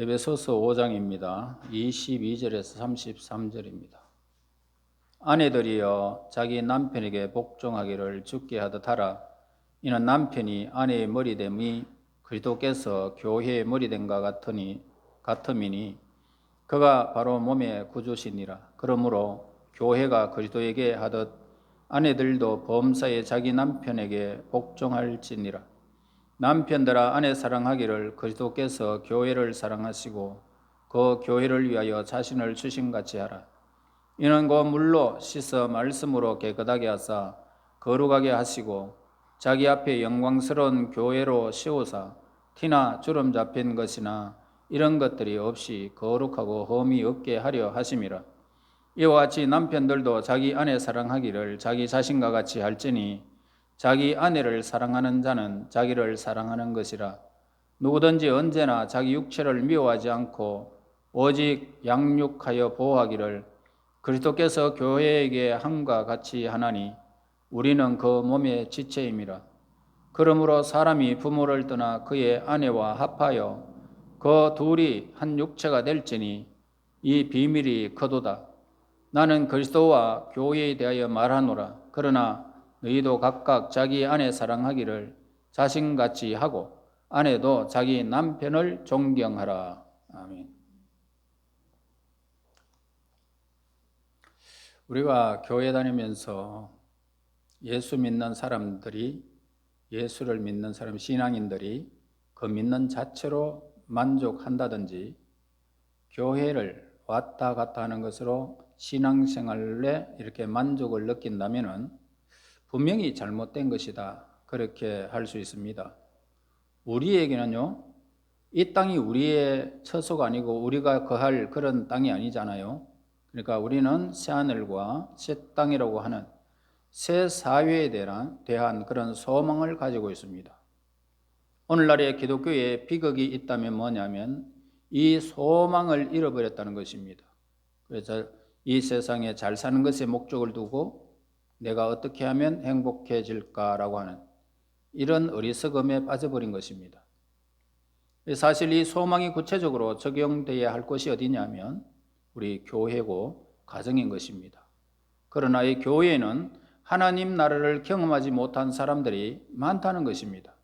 에베소서 5장입니다. 22절에서 33절입니다. 아내들이여 자기 남편에게 복종하기를 죽게 하듯 하라. 이는 남편이 아내의 머리됨이 그리스도께서 교회의 머리됨과 같으니 같음이니 그가 바로 몸의 구주시니라. 그러므로 교회가 그리스도에게 하듯 아내들도 범사에 자기 남편에게 복종할지니라. 남편들아 아내 사랑하기를 그리스도께서 교회를 사랑하시고 그 교회를 위하여 자신을 주신 같이 하라. 이는 그 물로 씻어 말씀으로 깨끗하게 하사 거룩하게 하시고 자기 앞에 영광스러운 교회로 씌우사 티나 주름 잡힌 것이나 이런 것들이 없이 거룩하고 흠이 없게 하려 하심이라. 이와 같이 남편들도 자기 아내 사랑하기를 자기 자신과 같이 할지니 자기 아내를 사랑하는 자는 자기를 사랑하는 것이라. 누구든지 언제나 자기 육체를 미워하지 않고 오직 양육하여 보호하기를 그리스도께서 교회에게 함과 같이 하나니 우리는 그 몸의 지체임이라. 그러므로 사람이 부모를 떠나 그의 아내와 합하여 그 둘이 한 육체가 될지니 이 비밀이 크도다. 나는 그리스도와 교회에 대하여 말하노라. 그러나 너희도 각각 자기 아내 사랑하기를 자신같이 하고 아내도 자기 남편을 존경하라. 아멘. 우리가 교회 다니면서 예수 믿는 사람들이 예수를 믿는 사람 신앙인들이 그 믿는 자체로 만족한다든지 교회를 왔다 갔다 하는 것으로 신앙생활에 이렇게 만족을 느낀다면은 분명히 잘못된 것이다. 그렇게 할 수 있습니다. 우리에게는요, 이 땅이 우리의 처소가 아니고 우리가 거할 그런 땅이 아니잖아요. 그러니까 우리는 새하늘과 새 땅이라고 하는 새 사회에 대한, 대한 그런 소망을 가지고 있습니다. 오늘날의 기독교에 비극이 있다면 뭐냐면 이 소망을 잃어버렸다는 것입니다. 그래서 이 세상에 잘 사는 것에 목적을 두고 내가 어떻게 하면 행복해질까라고 하는 이런 어리석음에 빠져버린 것입니다. 사실 이 소망이 구체적으로 적용되어야 할 곳이 어디냐면 우리 교회고 가정인 것입니다. 그러나 이 교회에는 하나님 나라를 경험하지 못한 사람들이 많다는 것입니다.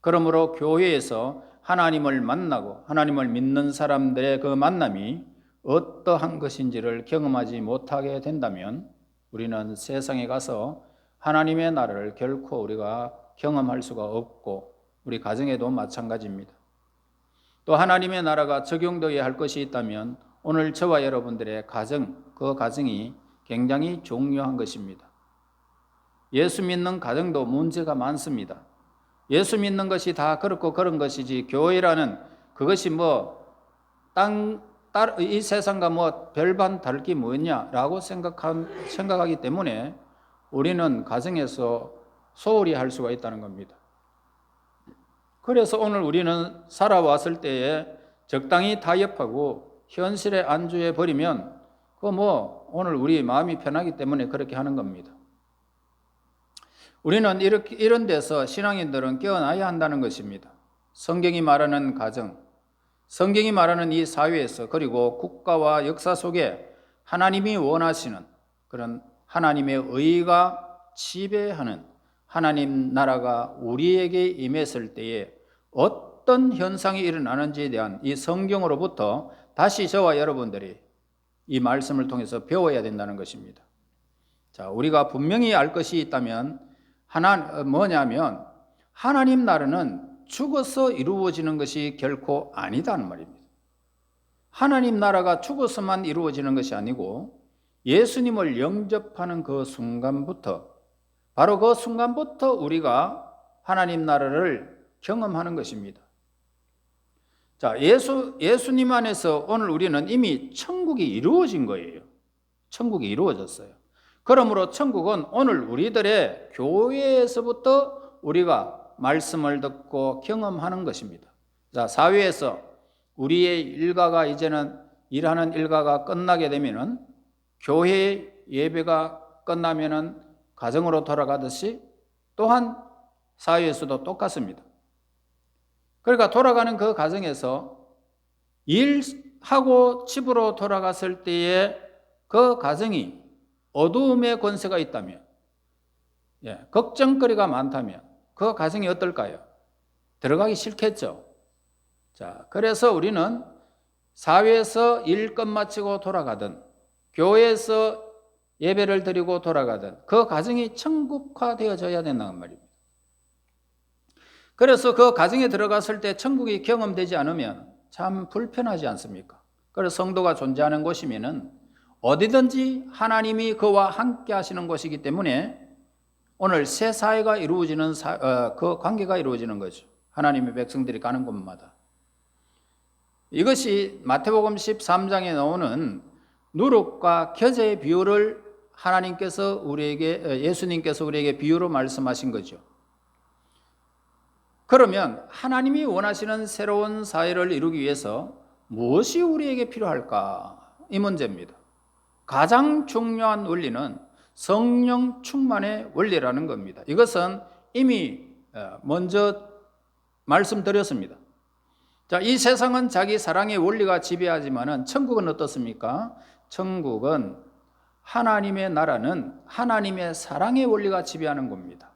그러므로 교회에서 하나님을 만나고 하나님을 믿는 사람들의 그 만남이 어떠한 것인지를 경험하지 못하게 된다면 우리는 세상에 가서 하나님의 나라를 결코 우리가 경험할 수가 없고 우리 가정에도 마찬가지입니다. 또 하나님의 나라가 적용되어야 할 것이 있다면 오늘 저와 여러분들의 가정, 그 가정이 굉장히 중요한 것입니다. 예수 믿는 가정도 문제가 많습니다. 예수 믿는 것이 다 그렇고 그런 것이지 교회라는 그것이 뭐 땅 이 세상과 뭐 별반 다를 게 뭐냐라고 생각한, 생각하기 때문에 우리는 가정에서 소홀히 할 수가 있다는 겁니다. 그래서 오늘 우리는 살아왔을 때에 적당히 타협하고 현실에 안주해 버리면 그 뭐 오늘 우리 마음이 편하기 때문에 그렇게 하는 겁니다. 우리는 이렇게 이런 데서 신앙인들은 깨어나야 한다는 것입니다. 성경이 말하는 가정, 성경이 말하는 이 사회에서 그리고 국가와 역사 속에 하나님이 원하시는 그런 하나님의 의가 지배하는 하나님 나라가 우리에게 임했을 때에 어떤 현상이 일어나는지에 대한 이 성경으로부터 다시 저와 여러분들이 이 말씀을 통해서 배워야 된다는 것입니다. 자, 우리가 분명히 알 것이 있다면 하나 뭐냐면 하나님 나라는 죽어서 이루어지는 것이 결코 아니다는 말입니다. 하나님 나라가 죽어서만 이루어지는 것이 아니고 예수님을 영접하는 그 순간부터 바로 그 순간부터 우리가 하나님 나라를 경험하는 것입니다. 자, 예수, 예수님 안에서 오늘 우리는 이미 천국이 이루어진 거예요. 천국이 이루어졌어요. 그러므로 천국은 오늘 우리들의 교회에서부터 우리가 말씀을 듣고 경험하는 것입니다. 자, 사회에서 우리의 일가가 이제는 일하는 일가가 끝나게 되면은 교회 예배가 끝나면은 가정으로 돌아가듯이 또한 사회에서도 똑같습니다. 그러니까 돌아가는 그 가정에서 일하고 집으로 돌아갔을 때에 그 가정이 어두움의 권세가 있다면, 예, 걱정거리가 많다면 그 가정이 어떨까요? 들어가기 싫겠죠. 자, 그래서 우리는 사회에서 일 끝 마치고 돌아가든 교회에서 예배를 드리고 돌아가든 그 가정이 천국화되어져야 된다는 말입니다. 그래서 그 가정에 들어갔을 때 천국이 경험되지 않으면 참 불편하지 않습니까? 그래서 성도가 존재하는 곳이면은 어디든지 하나님이 그와 함께 하시는 곳이기 때문에 오늘 새 사회가 이루어지는 사, 어, 그 관계가 이루어지는 거죠. 하나님의 백성들이 가는 곳마다. 이것이 마태복음 13장에 나오는 누룩과 겨자의 비유를 하나님께서 우리에게 어, 예수님께서 우리에게 비유로 말씀하신 거죠. 그러면 하나님이 원하시는 새로운 사회를 이루기 위해서 무엇이 우리에게 필요할까? 이 문제입니다. 가장 중요한 원리는 성령 충만의 원리라는 겁니다. 이것은 이미 어, 먼저 말씀드렸습니다. 자, 이 세상은 자기 사랑의 원리가 지배하지만은 천국은 어떻습니까? 천국은 하나님의 나라는 하나님의 사랑의 원리가 지배하는 겁니다.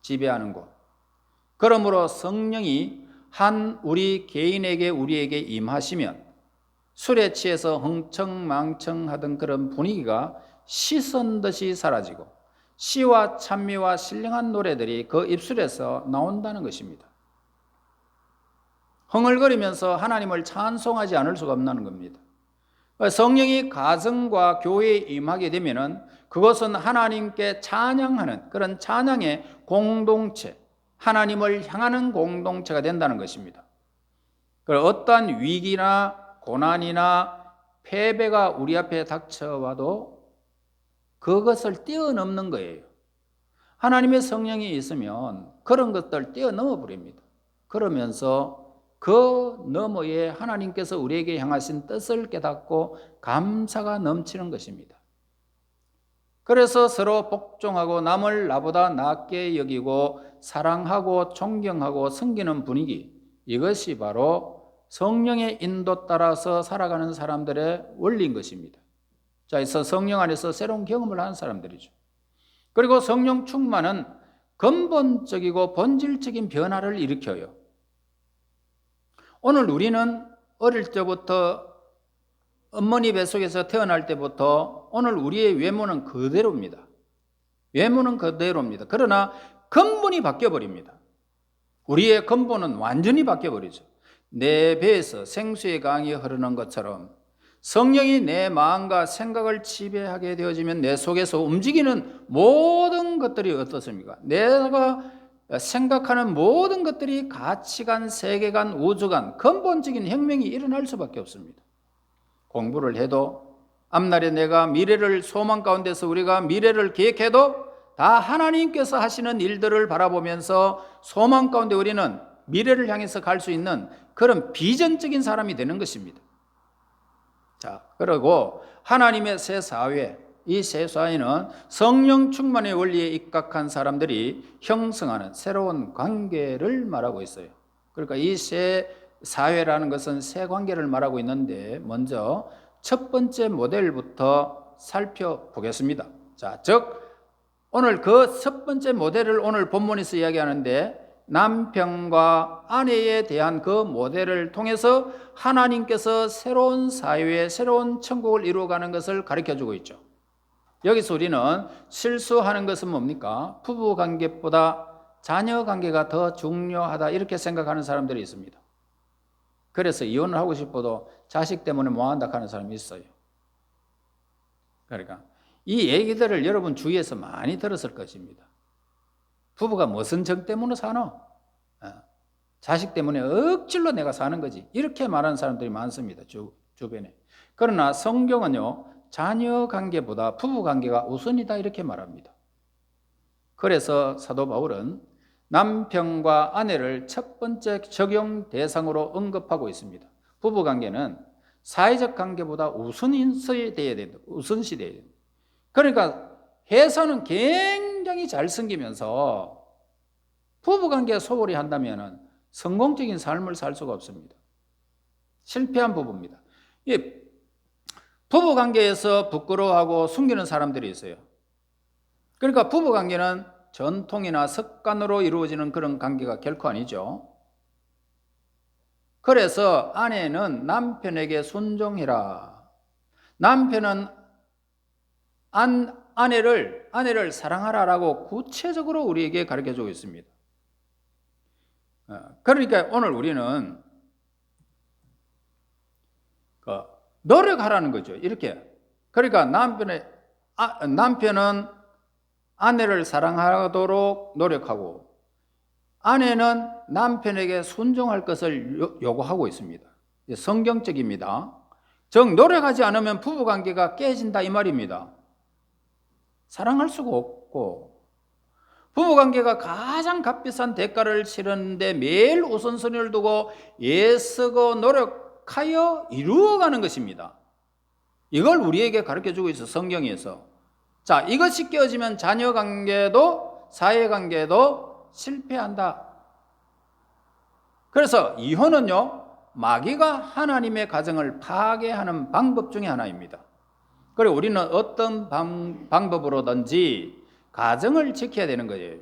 지배하는 곳. 그러므로 성령이 한 우리 개인에게 우리에게 임하시면 술에 취해서 흥청망청하던 그런 분위기가 시선 듯이 사라지고 시와 찬미와 신령한 노래들이 그 입술에서 나온다는 것입니다. 흥얼거리면서 하나님을 찬송하지 않을 수가 없다는 겁니다. 성령이 가정과 교회에 임하게 되면은 그것은 하나님께 찬양하는 그런 찬양의 공동체, 하나님을 향하는 공동체가 된다는 것입니다. 어떠한 위기나 고난이나 패배가 우리 앞에 닥쳐와도 그것을 뛰어넘는 거예요. 하나님의 성령이 있으면 그런 것들 뛰어넘어 버립니다. 그러면서 그 너머에 하나님께서 우리에게 향하신 뜻을 깨닫고 감사가 넘치는 것입니다. 그래서 서로 복종하고 남을 나보다 낫게 여기고 사랑하고 존경하고 섬기는 분위기 이것이 바로 성령의 인도 따라서 살아가는 사람들의 원리인 것입니다. 자, 그래서 성령 안에서 새로운 경험을 하는 사람들이죠. 그리고 성령 충만은 근본적이고 본질적인 변화를 일으켜요. 오늘 우리는 어릴 때부터 어머니 뱃속에서 태어날 때부터 오늘 우리의 외모는 그대로입니다. 외모는 그대로입니다. 그러나 근본이 바뀌어 버립니다. 우리의 근본은 완전히 바뀌어 버리죠. 내 배에서 생수의 강이 흐르는 것처럼 성령이 내 마음과 생각을 지배하게 되어지면 내 속에서 움직이는 모든 것들이 어떻습니까? 내가 생각하는 모든 것들이 가치관, 세계관, 우주관, 근본적인 혁명이 일어날 수밖에 없습니다. 공부를 해도 앞날에 내가 미래를 소망 가운데서 우리가 미래를 계획해도 다 하나님께서 하시는 일들을 바라보면서 소망 가운데 우리는 미래를 향해서 갈 수 있는 그런 비전적인 사람이 되는 것입니다. 자, 그리고 하나님의 새 사회, 이 새 사회는 성령 충만의 원리에 입각한 사람들이 형성하는 새로운 관계를 말하고 있어요. 그러니까 이 새 사회라는 것은 새 관계를 말하고 있는데 먼저 첫 번째 모델부터 살펴보겠습니다. 자, 즉 오늘 그 첫 번째 모델을 오늘 본문에서 이야기하는데 남편과 아내에 대한 그 모델을 통해서 하나님께서 새로운 사회에 새로운 천국을 이루어가는 것을 가르쳐 주고 있죠. 여기서 우리는 실수하는 것은 뭡니까? 부부 관계보다 자녀 관계가 더 중요하다 이렇게 생각하는 사람들이 있습니다. 그래서 이혼을 하고 싶어도 자식 때문에 못 한다 하는 사람이 있어요. 그러니까 이 얘기들을 여러분 주위에서 많이 들었을 것입니다. 부부가 무슨 정 때문에 사노? 어, 자식 때문에 억질로 내가 사는 거지. 이렇게 말하는 사람들이 많습니다. 주, 주변에. 그러나 성경은요, 자녀 관계보다 부부 관계가 우선이다. 이렇게 말합니다. 그래서 사도 바울은 남편과 아내를 첫 번째 적용 대상으로 언급하고 있습니다. 부부 관계는 사회적 관계보다 우선시 돼야 된다. 우선시 돼야 된다. 그러니까 해서는 굉장히 잘 섬기면서 부부관계가 소홀히 한다면 성공적인 삶을 살 수가 없습니다. 실패한 부부입니다. 이 부부 관계에서 부끄러워하고 숨기는 사람들이 있어요. 그러니까 부부 관계는 전통이나 습관으로 이루어지는 그런 관계가 결코 아니죠. 그래서 아내는 남편에게 순종해라. 남편은 안, 아내를 아내를 사랑하라라고 구체적으로 우리에게 가르쳐 주고 있습니다. 어, 그러니까 오늘 우리는 그 노력하라는 거죠. 이렇게 그러니까 남편의 아, 남편은 아내를 사랑하도록 노력하고 아내는 남편에게 순종할 것을 요- 요구하고 있습니다. 성경적입니다. 즉 노력하지 않으면 부부 관계가 깨진다 이 말입니다. 사랑할 수가 없고 부부 관계가 가장 값비싼 대가를 치르는데 매일 우선순위를 두고 애쓰고 노력하여 이루어가는 것입니다. 이걸 우리에게 가르쳐 주고 있어 성경에서. 자, 이것이 깨어지면 자녀 관계도 사회 관계도 실패한다. 그래서 이혼은요, 마귀가 하나님의 가정을 파괴하는 방법 중에 하나입니다. 그리고 우리는 어떤 방, 방법으로든지 가정을 지켜야 되는 거예요.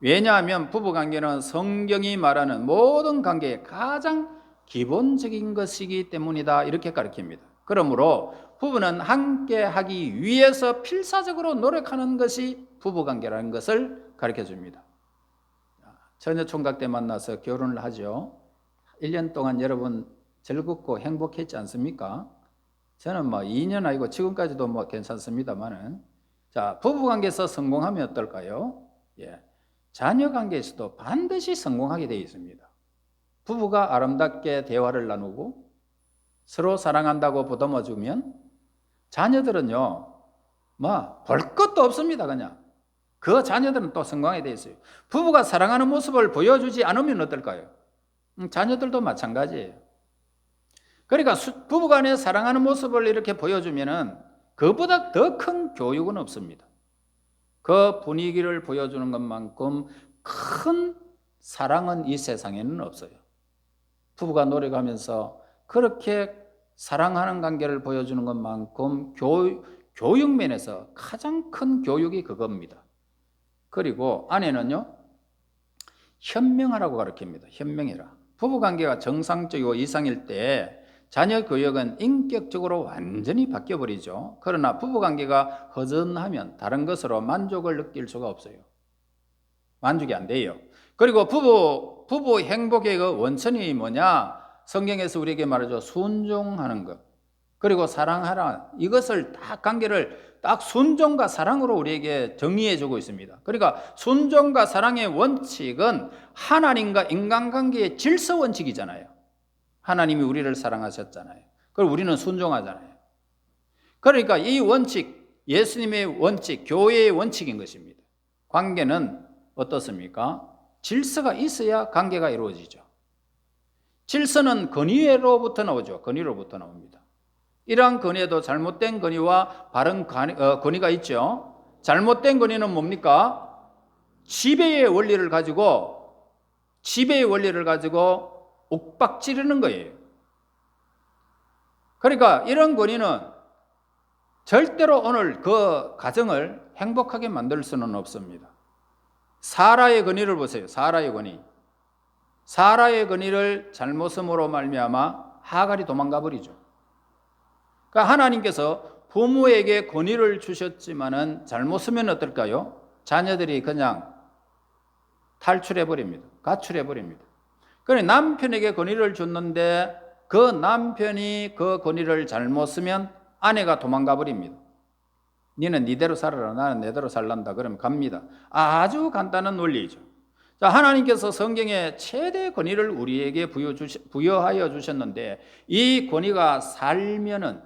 왜냐하면 부부 관계는 성경이 말하는 모든 관계의 가장 기본적인 것이기 때문이다. 이렇게 가르칩니다. 그러므로 부부는 함께 하기 위해서 필사적으로 노력하는 것이 부부 관계라는 것을 가르쳐 줍니다. 처녀 총각 때 만나서 결혼을 하죠. 1년 동안 여러분 즐겁고 행복했지 않습니까? 저는 뭐 2년 아니고 지금까지도 뭐 괜찮습니다만은 자, 부부 관계에서 성공하면 어떨까요? 예. 자녀 관계에서도 반드시 성공하게 되어 있습니다. 부부가 아름답게 대화를 나누고 서로 사랑한다고 보듬어 주면 자녀들은요. 뭐 볼 것도 없습니다, 그냥. 그 자녀들은 또 성공하게 되어 있어요. 부부가 사랑하는 모습을 보여주지 않으면 어떨까요? 음, 자녀들도 마찬가지예요. 그러니까 부부간에 사랑하는 모습을 이렇게 보여주면은 그보다 더 큰 교육은 없습니다. 그 분위기를 보여주는 것만큼 큰 사랑은 이 세상에는 없어요. 부부가 노력하면서 그렇게 사랑하는 관계를 보여주는 것만큼 교육, 교육면에서 가장 큰 교육이 그겁니다. 그리고 아내는요, 현명하라고 가르칩니다. 현명해라. 부부 관계가 정상적이고 이상일 때 자녀 교육은 인격적으로 완전히 바뀌어 버리죠. 그러나 부부 관계가 허전하면 다른 것으로 만족을 느낄 수가 없어요. 만족이 안 돼요. 그리고 부부 부부 행복의 그 원천이 뭐냐? 성경에서 우리에게 말하죠. 순종하는 것. 그리고 사랑하라. 이것을 딱 관계를 딱 순종과 사랑으로 우리에게 정의해 주고 있습니다. 그러니까 순종과 사랑의 원칙은 하나님과 인간관계의 질서 원칙이잖아요. 하나님이 우리를 사랑하셨잖아요. 그걸 우리는 순종하잖아요. 그러니까 이 원칙, 예수님의 원칙, 교회의 원칙인 것입니다. 관계는 어떻습니까? 질서가 있어야 관계가 이루어지죠. 질서는 건의로부터 나오죠. 건의로부터 나옵니다. 이러한 건의도 잘못된 건의와 바른 어, 건의가 있죠. 잘못된 건의는 뭡니까? 지배의 원리를 가지고 지배의 원리를 가지고 옥박지르는 거예요. 그러니까 이런 권위는 절대로 오늘 그 가정을 행복하게 만들 수는 없습니다. 사라의 권위를 보세요. 사라의 권위. 사라의 권위를 잘못음으로 말미암아 하갈이 도망가 버리죠. 그러니까 하나님께서 부모에게 권위를 주셨지만은 잘못 쓰면 어떨까요? 자녀들이 그냥 탈출해 버립니다. 가출해 버립니다. 그래 남편에게 권위를 줬는데 그 남편이 그 권위를 잘못 쓰면 아내가 도망가 버립니다. 니는 니대로 살아라. 나는 내대로 살란다. 그러면 갑니다. 아주 간단한 논리죠. 자, 하나님께서 성경에 최대 권위를 우리에게 부여 주시, 부여하여 주셨는데 이 권위가 살면은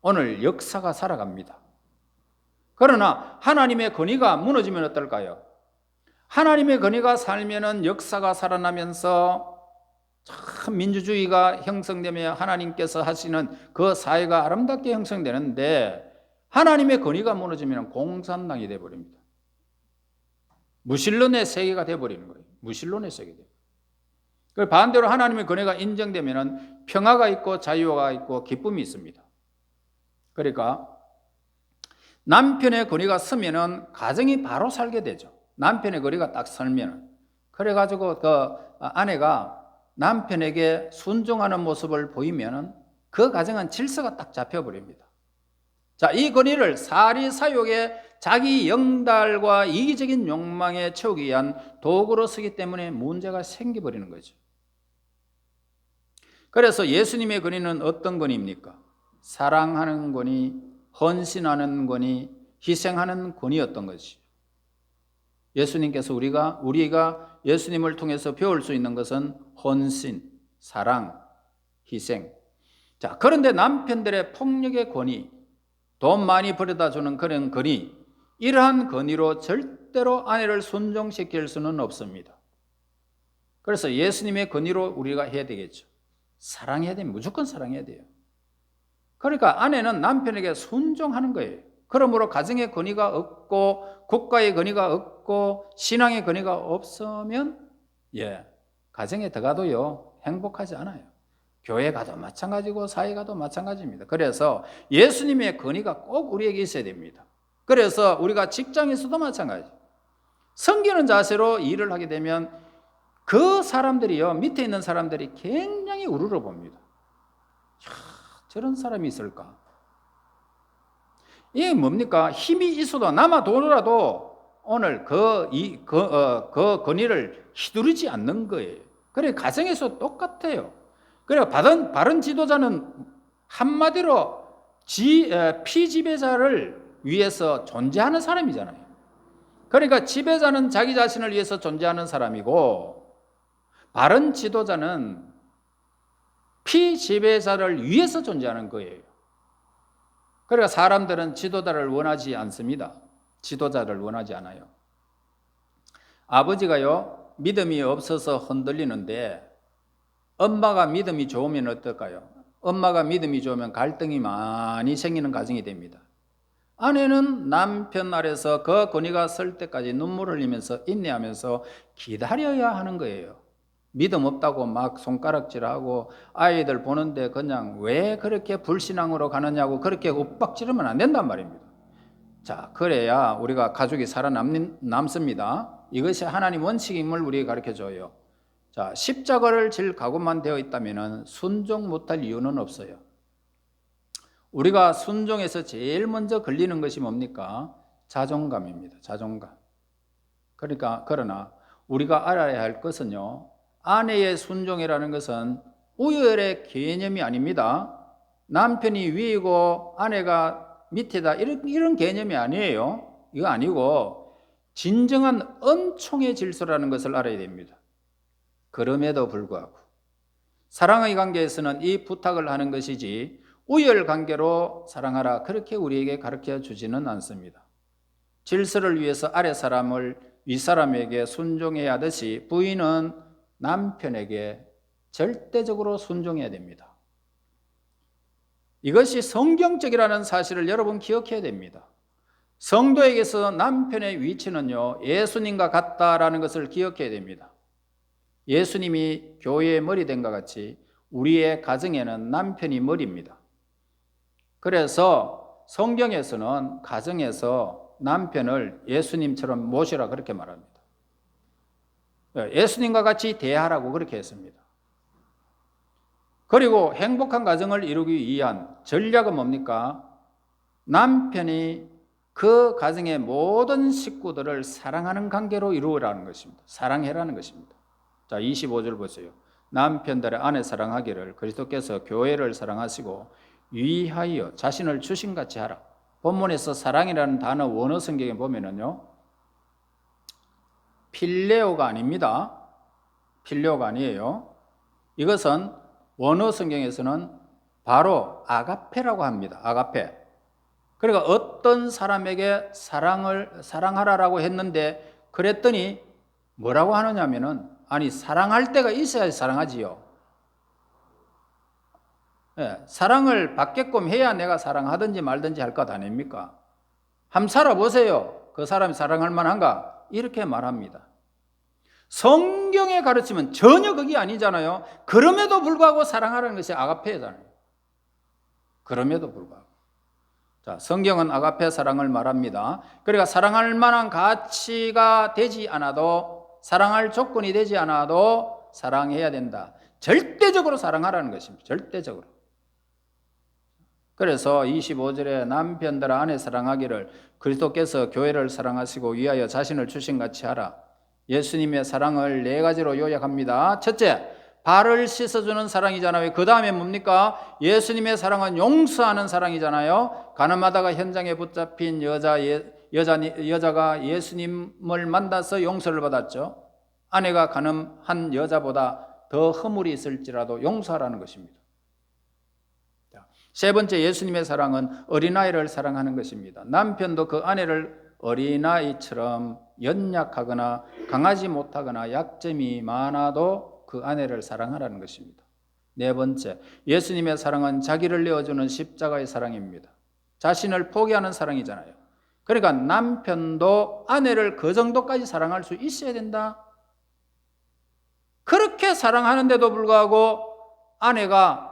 오늘 역사가 살아갑니다. 그러나 하나님의 권위가 무너지면 어떨까요? 하나님의 권위가 살면은 역사가 살아나면서 참 민주주의가 형성되며 하나님께서 하시는 그 사회가 아름답게 형성되는데 하나님의 권위가 무너지면 공산당이 돼 버립니다. 무신론의 세계가 돼 버리는 거예요. 무신론의 세계 돼. 그 반대로 하나님의 권위가 인정되면은 평화가 있고 자유가 있고 기쁨이 있습니다. 그러니까 남편의 권위가 서면은 가정이 바로 살게 되죠. 남편의 권위가 딱 설면은 그래가지고 그 아내가 남편에게 순종하는 모습을 보이면은 그 가정은 질서가 딱 잡혀버립니다. 자, 이 권위를 사리 사욕의 자기 영달과 이기적인 욕망에 채우기 위한 도구로 쓰기 때문에 문제가 생겨버리는 거죠. 그래서 예수님의 권위는 어떤 권위입니까? 사랑하는 권위, 헌신하는 권위, 희생하는 권위였던 것이. 예수님께서 우리가 우리가 예수님을 통해서 배울 수 있는 것은 헌신, 사랑, 희생. 자, 그런데 남편들의 폭력의 권위, 돈 많이 벌어다 주는 그런 권위, 이러한 권위로 절대로 아내를 순종시킬 수는 없습니다. 그래서 예수님의 권위로 우리가 해야 되겠죠. 사랑해야 됩니다. 무조건 사랑해야 돼요. 그러니까 아내는 남편에게 순종하는 거예요. 그러므로 가정의 권위가 없고 국가의 권위가 없고 신앙의 권위가 없으면 예 가정에 들어가도요 행복하지 않아요. 교회 가도 마찬가지고 사회 가도 마찬가지입니다. 그래서 예수님의 권위가 꼭 우리에게 있어야 됩니다. 그래서 우리가 직장에서도 마찬가지. 섬기는 자세로 일을 하게 되면 그 사람들이요 밑에 있는 사람들이 굉장히 우르르 봅니다. 야, 저런 사람이 있을까? 이게 뭡니까? 힘이 있어도 남아 도더라도 오늘 그, 이, 그, 어, 그 권위를 휘두르지 않는 거예요. 그래, 가정에서 똑같아요. 그래, 바른, 바른 지도자는 한마디로 지, 에, 피지배자를 위해서 존재하는 사람이잖아요. 그러니까 지배자는 자기 자신을 위해서 존재하는 사람이고, 바른 지도자는 피지배자를 위해서 존재하는 거예요. 그러니까 사람들은 지도자를 원하지 않습니다. 지도자를 원하지 않아요. 아버지가요, 믿음이 없어서 흔들리는데, 엄마가 믿음이 좋으면 어떨까요? 엄마가 믿음이 좋으면 갈등이 많이 생기는 가정이 됩니다. 아내는 남편 아래서 그 권위가 설 때까지 눈물을 흘리면서 인내하면서 기다려야 하는 거예요. 믿음 없다고 막 손가락질하고 아이들 보는데 그냥 왜 그렇게 불신앙으로 가느냐고 그렇게 윽박지르면 안 된단 말입니다. 자, 그래야 우리가 가족이 살아남습니다. 이것이 하나님 원칙임을 우리에게 가르쳐 줘요. 자, 십자가를 질 각오만 되어 있다면 순종 못할 이유는 없어요. 우리가 순종에서 제일 먼저 걸리는 것이 뭡니까? 자존감입니다. 자존감. 그러니까, 그러나 우리가 알아야 할 것은요, 아내의 순종이라는 것은 우열의 개념이 아닙니다. 남편이 위이고 아내가 밑에다 이런, 이런 개념이 아니에요. 이거 아니고 진정한 은총의 질서라는 것을 알아야 됩니다. 그럼에도 불구하고 사랑의 관계에서는 이 부탁을 하는 것이지 우열 관계로 사랑하라 그렇게 우리에게 가르쳐 주지는 않습니다. 질서를 위해서 아래 사람을 위 사람에게 순종해야 하듯이 부인은 남편에게 절대적으로 순종해야 됩니다. 이것이 성경적이라는 사실을 여러분 기억해야 됩니다. 성도에게서 남편의 위치는요, 예수님과 같다라는 것을 기억해야 됩니다. 예수님이 교회의 머리 된 것 같이 우리의 가정에는 남편이 머리입니다. 그래서 성경에서는 가정에서 남편을 예수님처럼 모시라 그렇게 말합니다. 예수님과 같이 대하라고 그렇게 했습니다. 그리고 행복한 가정을 이루기 위한 전략은 뭡니까? 남편이 그 가정의 모든 식구들을 사랑하는 관계로 이루어라는 것입니다. 사랑해라는 것입니다. 자, 25절 보세요. 남편들의 아내 사랑하기를 그리스도께서 교회를 사랑하시고 위하여 자신을 주신 같이 하라. 본문에서 사랑이라는 단어 원어 성경에 보면은요. 필레오가 아닙니다. 필레오가 아니에요. 이것은 원어 성경에서는 바로 아가페라고 합니다. 아가페. 그러니까 어떤 사람에게 사랑을 사랑하라라고 했는데 그랬더니 뭐라고 하느냐면은 아니 사랑할 때가 있어야 사랑하지요. 예, 사랑을 받게끔 해야 내가 사랑하든지 말든지 할 것 아닙니까? 한번 살아보세요. 그 사람이 사랑할 만한가? 이렇게 말합니다. 성경의 가르침은 전혀 그게 아니잖아요. 그럼에도 불구하고 사랑하라는 것이 아가페잖아요. 그럼에도 불구하고. 자, 성경은 아가페 사랑을 말합니다. 그러니까 사랑할 만한 가치가 되지 않아도 사랑할 조건이 되지 않아도 사랑해야 된다. 절대적으로 사랑하라는 것입니다. 절대적으로. 그래서 25절에 남편들 아내 사랑하기를 그리스도께서 교회를 사랑하시고 위하여 자신을 주신 같이 하라. 예수님의 사랑을 네 가지로 요약합니다. 첫째, 발을 씻어주는 사랑이잖아요. 그 다음에 뭡니까? 예수님의 사랑은 용서하는 사랑이잖아요. 가늠하다가 현장에 붙잡힌 여자, 예, 여자, 여자가 예수님을 만나서 용서를 받았죠. 아내가 가늠한 여자보다 더 허물이 있을지라도 용서하라는 것입니다. 세 번째 예수님의 사랑은 어린아이를 사랑하는 것입니다. 남편도 그 아내를 어린아이처럼 연약하거나 강하지 못하거나 약점이 많아도 그 아내를 사랑하라는 것입니다. 네 번째, 예수님의 사랑은 자기를 내어주는 십자가의 사랑입니다. 자신을 포기하는 사랑이잖아요. 그러니까 남편도 아내를 그 정도까지 사랑할 수 있어야 된다. 그렇게 사랑하는데도 불구하고 아내가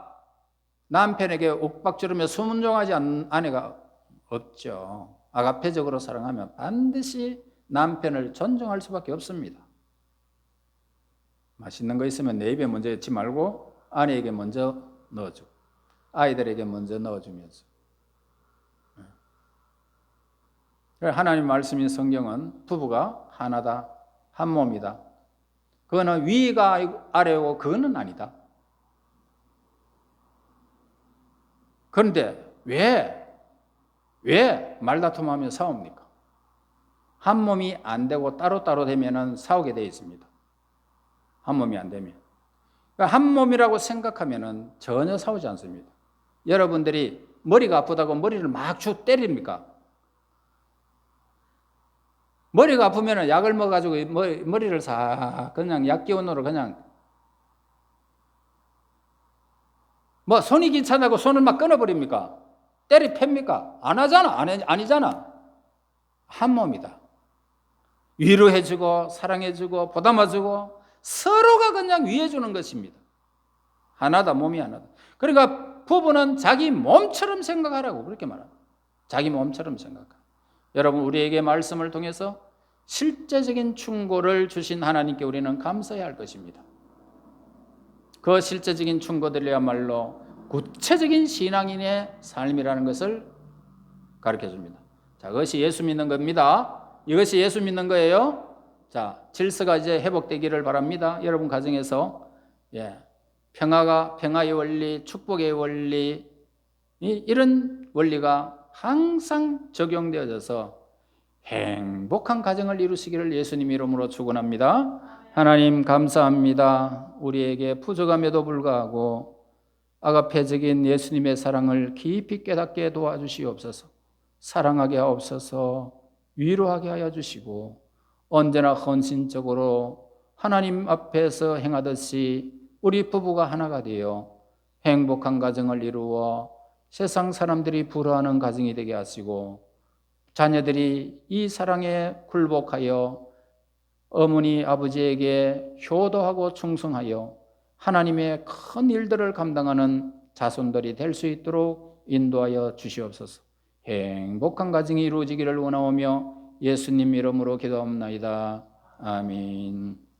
남편에게 옥박지르며 수문종하지 않는 아내가 없죠. 아가페적으로 사랑하면 반드시 남편을 존중할 수밖에 없습니다. 맛있는 거 있으면 내 입에 먼저 넣지 말고 아내에게 먼저 넣어주고 아이들에게 먼저 넣어주면서 네. 하나님 말씀인 성경은 부부가 하나다 한 몸이다 그거는 위가 아래고 그거는 아니다 그런데 왜, 왜 말다툼하며 싸웁니까? 한 몸이 안 되고 따로따로 되면 싸우게 되어 있습니다. 한 몸이 안 되면. 그러니까 한 몸이라고 생각하면 전혀 싸우지 않습니다. 여러분들이 머리가 아프다고 머리를 막쭉 때립니까? 머리가 아프면 약을 먹어가지고 머리를 싹 그냥 약 기운으로 그냥 뭐 손이 귀찮다고 손을 막 끊어버립니까? 때리 팹니까? 안 하잖아. 안 해, 아니잖아. 한 몸이다. 위로해주고 사랑해주고 보담아주고 서로가 그냥 위해주는 것입니다. 하나다 몸이 하나다. 그러니까 부부는 자기 몸처럼 생각하라고 그렇게 말합니다. 자기 몸처럼 생각하. 여러분 우리에게 말씀을 통해서 실제적인 충고를 주신 하나님께 우리는 감사해야 할 것입니다. 그 실제적인 충고들이야말로 구체적인 신앙인의 삶이라는 것을 가르쳐 줍니다. 자, 그것이 예수 믿는 겁니다. 이것이 예수 믿는 거예요. 자, 질서가 이제 회복되기를 바랍니다. 여러분 가정에서 예, 평화가 평화의 원리, 축복의 원리 이런 원리가 항상 적용되어져서 행복한 가정을 이루시기를 예수님 이름으로 축원합니다. 하나님 감사합니다. 우리에게 부족함에도 불구하고 아가페적인 예수님의 사랑을 깊이 깨닫게 도와주시옵소서. 사랑하게 하옵소서. 위로하게 하여 주시고 언제나 헌신적으로 하나님 앞에서 행하듯이 우리 부부가 하나가 되어 행복한 가정을 이루어 세상 사람들이 부러워하는 가정이 되게 하시고 자녀들이 이 사랑에 굴복하여 어머니 아버지에게 효도하고 충성하여 하나님의 큰 일들을 감당하는 자손들이 될 수 있도록 인도하여 주시옵소서. 행복한 가정이 이루어지기를 원하오며 예수님 이름으로 기도합나이다. 아멘.